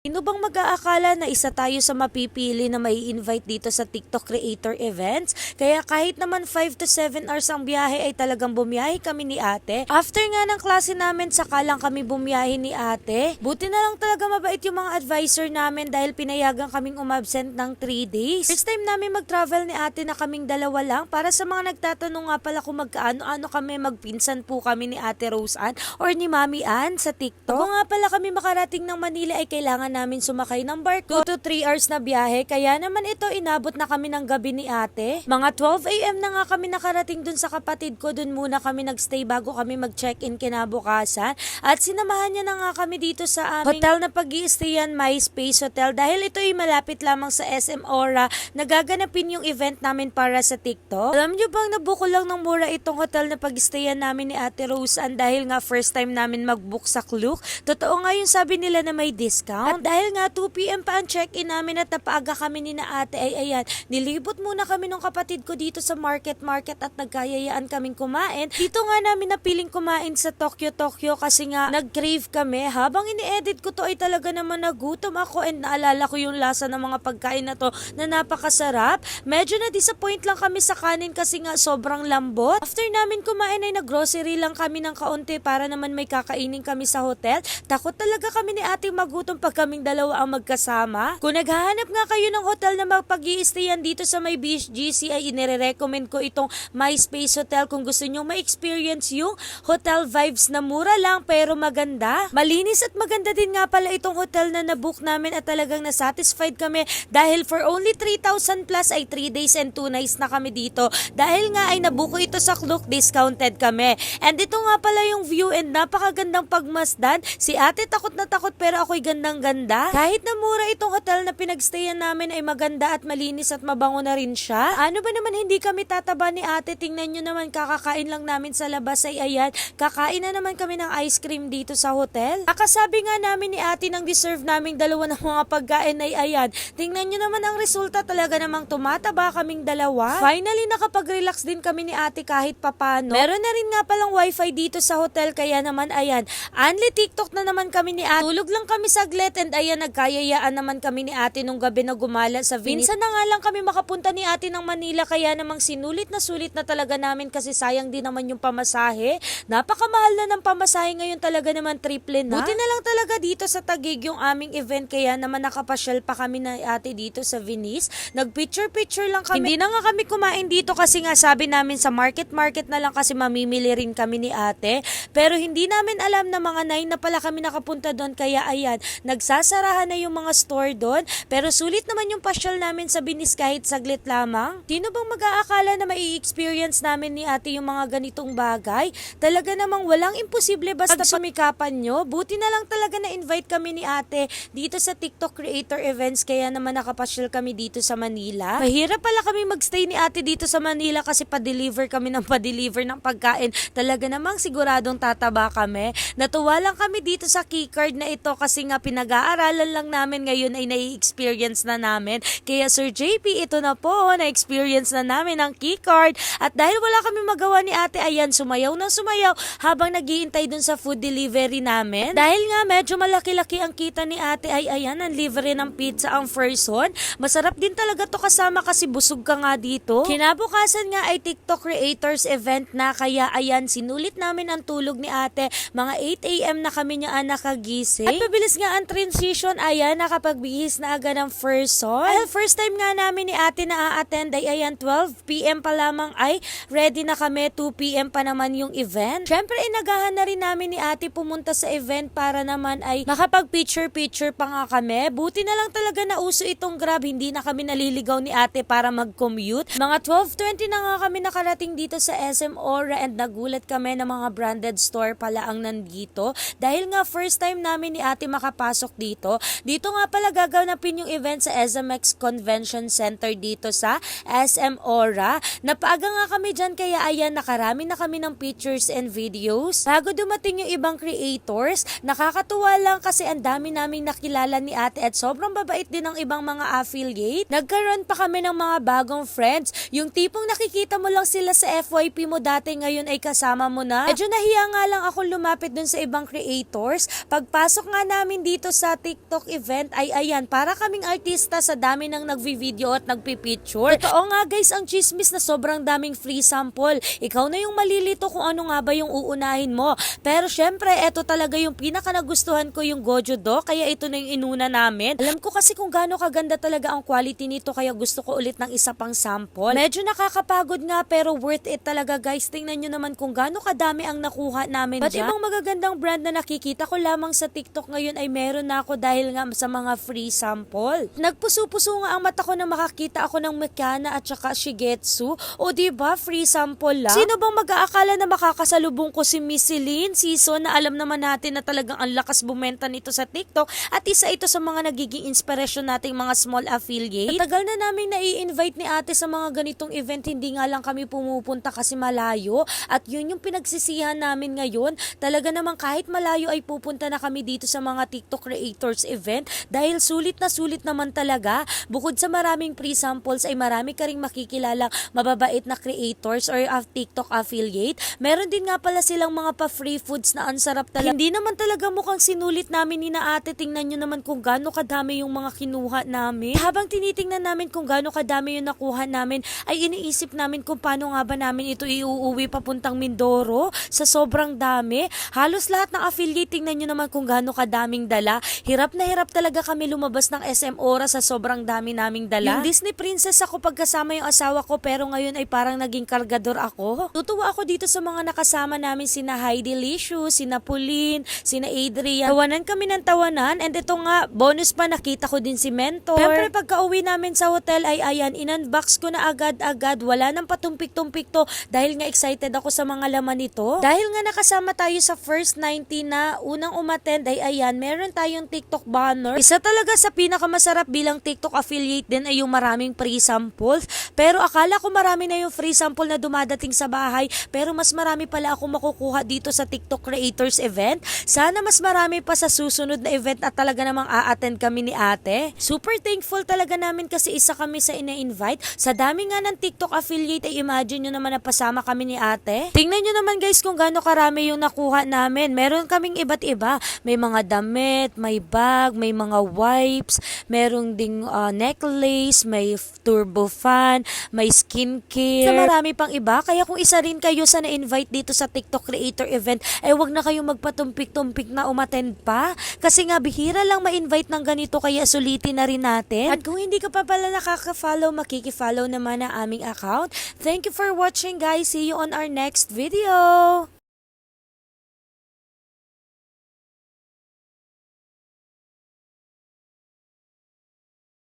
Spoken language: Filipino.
Sino bang mag-aakala na isa tayo sa mapipili na may invite dito sa TikTok Creator Events? Kaya kahit naman 5 to 7 hours ang biyahe ay talagang bumiyahe kami ni ate. After nga ng klase namin, saka lang kami bumiyahe ni ate. Buti na lang talaga mabait yung mga advisor namin dahil pinayagan kaming umabsent ng 3 days. First time namin mag-travel ni ate na kaming dalawa lang. Para sa mga nagtatanong nga pala kung magkaano-ano kami, magpinsan po kami ni ate Rose Ann or ni Mami Ann sa TikTok. Kung nga pala kami makarating ng Manila ay kailangan namin sumakay ng barko. 2 to 3 hours na biyahe. Kaya naman ito, inabot na kami ng gabi ni ate. Mga 12 a.m. na nga kami nakarating dun sa kapatid ko. Dun muna kami nagstay bago kami mag-check-in kinabukasan. At sinamahan niya na nga kami dito sa aming hotel na pag iistayan My Space Hotel. Dahil ito ay malapit lamang sa SM Aura. Nagaganapin yung event namin para sa TikTok. Alam niyo bang nabuko lang ng mura itong hotel na pag namin ni Ate Rose Ann dahil nga first time namin mag-book sa Klook. Totoo nga yung sabi nila na may discount. At dahil nga 2pm pa ang check-in namin at napaaga kami ni na ate ay ayan, nilibot muna kami ng kapatid ko dito sa market market at nagkayayaan kaming kumain. Dito nga namin napiling kumain sa Tokyo Tokyo kasi nga nag-crave kami. Habang ini-edit ko to ay talaga naman nagutom ako and naalala ko yung lasa ng mga pagkain na to na napakasarap. Medyo na-disappoint lang kami sa kanin kasi nga sobrang lambot. After namin kumain ay nag-grocery lang kami ng kaunti para naman may kakainin kami sa hotel. Takot talaga kami ni ate magutom pag kaming dalawa ang magkasama. Kung naghahanap nga kayo ng hotel na mapag dito sa may beach GC ay inire-recommend ko itong My Space Hotel kung gusto nyo ma-experience yung hotel vibes na mura lang pero maganda. Malinis at maganda din nga pala itong hotel na nabook namin at talagang nasatisfied kami dahil for only 3,000 plus ay 3 days and 2 nights na kami dito. Dahil nga ay nabuko ito sa Klook, discounted kami. And ito nga pala yung view and napakagandang pagmasdan. Si ate takot na takot pero ako'y gandang-ganda. Kahit na mura itong hotel na pinagstayan namin ay maganda at malinis at mabango na rin siya. Ano ba naman hindi kami tataba ni ate? Tingnan nyo naman kakakain lang namin sa labas ay ayan. Kakain na naman kami ng ice cream dito sa hotel. Akasabi nga namin ni ate nang deserve naming dalawa ng mga pagkain ay ayan. Tingnan nyo naman ang resulta talaga namang tumataba kaming dalawa. Finally nakapag-relax din kami ni ate kahit papano. Meron na rin nga palang wifi dito sa hotel kaya naman ayan. Anli TikTok na naman kami ni ate. Tulog lang kami saglit and ayan nagkayayaan naman kami ni ate nung gabi na gumala sa Venice. Minsan na nga lang kami makapunta ni ate ng Manila kaya namang sinulit na sulit na talaga namin kasi sayang din naman yung pamasahe. Napakamahal na ng pamasahe ngayon talaga naman triple na. Buti na lang talaga dito sa Tagig yung aming event kaya naman nakapasyal pa kami na ate dito sa Venice. Nagpicture-picture lang kami. Hindi na nga kami kumain dito kasi nga sabi namin sa market-market na lang kasi mamimili rin kami ni ate. Pero hindi namin alam na mga 9 na pala kami nakapunta doon kaya ayan, nagsasarahan na yung mga store doon. Pero sulit naman yung pasyal namin sa Venice kahit saglit lamang. Sino bang mag-aakala na mai-experience namin ni ate yung mga ganitong bagay? Talaga namang walang imposible basta sumikapan nyo. Buti na lang talaga na-invite kami ni ate dito sa TikTok Creator Events kaya naman nakapasyal kami dito sa Manila. Mahirap pala kami magstay ni ate dito sa Manila kasi pa-deliver kami ng pa-deliver ng pagkain. Talaga namang siguradong tataba kami. Natuwa lang kami dito sa keycard na ito kasi nga pinag-aaralan lang namin ngayon ay nai-experience na namin. Kaya Sir JP, ito na po, na-experience na namin ang keycard. At dahil wala kami magawa ni ate, ayan, sumayaw na sumayaw habang naghihintay dun sa food delivery namin. Dahil nga medyo malaki-laki ang kita ni ate, ay ayan, ang livery ng pizza ang first one. Masarap din talaga to kasama kasi busog ka nga dito. Kinabukasan nga ay TikTok Creators event na kaya ayan, sinulit namin ang tulog ni ate. Mga 8am na kami niya nakagising. At mabilis nga ang transition, ayan, nakapagbihis na agad ang first song. Well, first time nga namin ni ate na a-attend ay ayan, 12pm pa lamang ay ready na kami, 2pm pa naman yung event. Syempre, inagahan na rin namin ni ate pumunta sa event para naman ay makapag-picture-picture pa nga kami. Buti na lang talaga na uso itong grab, hindi na kami naliligaw ni ate para mag-commute. Mga 12.20 na nga kami nakarating dito sa SM Aura and nagulat kami na mga branded store pala ang nandito. Dahil nga first time namin ni ate makapasok dito. Dito nga pala gaganapin yung event sa SMX Convention Center dito sa SM Aura. Napaaga nga kami dyan kaya ayan nakarami na kami ng pictures and videos. Bago dumating yung ibang creators, nakakatuwa lang kasi ang dami naming nakilala ni ate at sobrang babait din ng ibang mga affiliate. Nagkaroon pa kami ng mga bagong friends. Yung tipong nakikita mo lang sila sa FYP mo dati ngayon ay kasama mo na. Medyo nahiya nga lang ako lumapit dun sa ibang creators. Pagpasok nga namin dito sa sa TikTok event ay ayan, para kaming artista sa dami ng nagvi-video at nagpi-picture. Totoo nga guys, ang chismis na sobrang daming free sample. Ikaw na yung malilito kung ano nga ba yung uunahin mo. Pero syempre, eto talaga yung pinaka nagustuhan ko yung Gojo Do, kaya ito na yung inuna namin. Alam ko kasi kung gaano kaganda talaga ang quality nito, kaya gusto ko ulit ng isa pang sample. Medyo nakakapagod nga pero worth it talaga guys. Tingnan nyo naman kung gaano kadami ang nakuha namin But dyan. ibang magagandang brand na nakikita ko lamang sa TikTok ngayon ay meron na ako dahil nga sa mga free sample. Nagpuso-puso nga ang mata ko na makakita ako ng Mekana at saka Shigetsu. O di ba free sample lang? Sino bang mag-aakala na makakasalubong ko si Miss Celine Season na alam naman natin na talagang ang lakas bumenta nito sa TikTok at isa ito sa mga nagiging inspirasyon nating mga small affiliate. Tagal na namin nai-invite ni ate sa mga ganitong event, hindi nga lang kami pumupunta kasi malayo at yun yung pinagsisihan namin ngayon. Talaga naman kahit malayo ay pupunta na kami dito sa mga TikTok creators event dahil sulit na sulit naman talaga. Bukod sa maraming free samples ay marami ka ring makikilalang mababait na creators or of TikTok affiliate. Meron din nga pala silang mga pa-free foods na ang sarap talaga. Hindi naman talaga mukhang sinulit namin ni na ate. Tingnan nyo naman kung gaano kadami yung mga kinuha namin. Habang tinitingnan namin kung gaano kadami yung nakuha namin, ay iniisip namin kung paano nga ba namin ito iuuwi papuntang Mindoro sa sobrang dami. Halos lahat ng affiliate, tingnan nyo naman kung gaano kadaming dala. Hirap na hirap talaga kami lumabas ng SM Ora sa sobrang dami naming dala. Yung Disney Princess ako pagkasama yung asawa ko pero ngayon ay parang naging kargador ako. Tutuwa ako dito sa mga nakasama namin sina Heidi Licious, sina Pauline, sina Adrian. Tawanan kami ng tawanan and ito nga, bonus pa nakita ko din si Mentor. Siyempre pagka uwi namin sa hotel ay ayan, in-unbox ko na agad-agad. Wala nang patumpik-tumpik to dahil nga excited ako sa mga laman nito. Dahil nga nakasama tayo sa first 90 na unang umattend ay ayan, meron tayong TikTok banner. Isa talaga sa pinakamasarap bilang TikTok affiliate din ay yung maraming free samples. Pero akala ko marami na yung free sample na dumadating sa bahay pero mas marami pala ako makukuha dito sa TikTok Creators event. Sana mas marami pa sa susunod na event at talaga namang a-attend kami ni ate. Super thankful talaga namin kasi isa kami sa ina-invite. Sa dami nga ng TikTok affiliate ay imagine nyo naman na pasama kami ni ate. Tingnan nyo naman guys kung gaano karami yung nakuha namin. Meron kaming iba't iba. May mga damit, may bag, may mga wipes, merong ding uh, necklace, may turbo fan, may skincare. Sa marami pang iba. Kaya kung isa rin kayo sa na-invite dito sa TikTok Creator event, ay wag na kayong magpatumpik-tumpik na umattend pa. Kasi nga bihira lang ma-invite ng ganito kaya sulitin na rin natin. At kung hindi ka pa pala nakaka-follow, makiki-follow naman ang aming account. Thank you for watching guys. See you on our next video.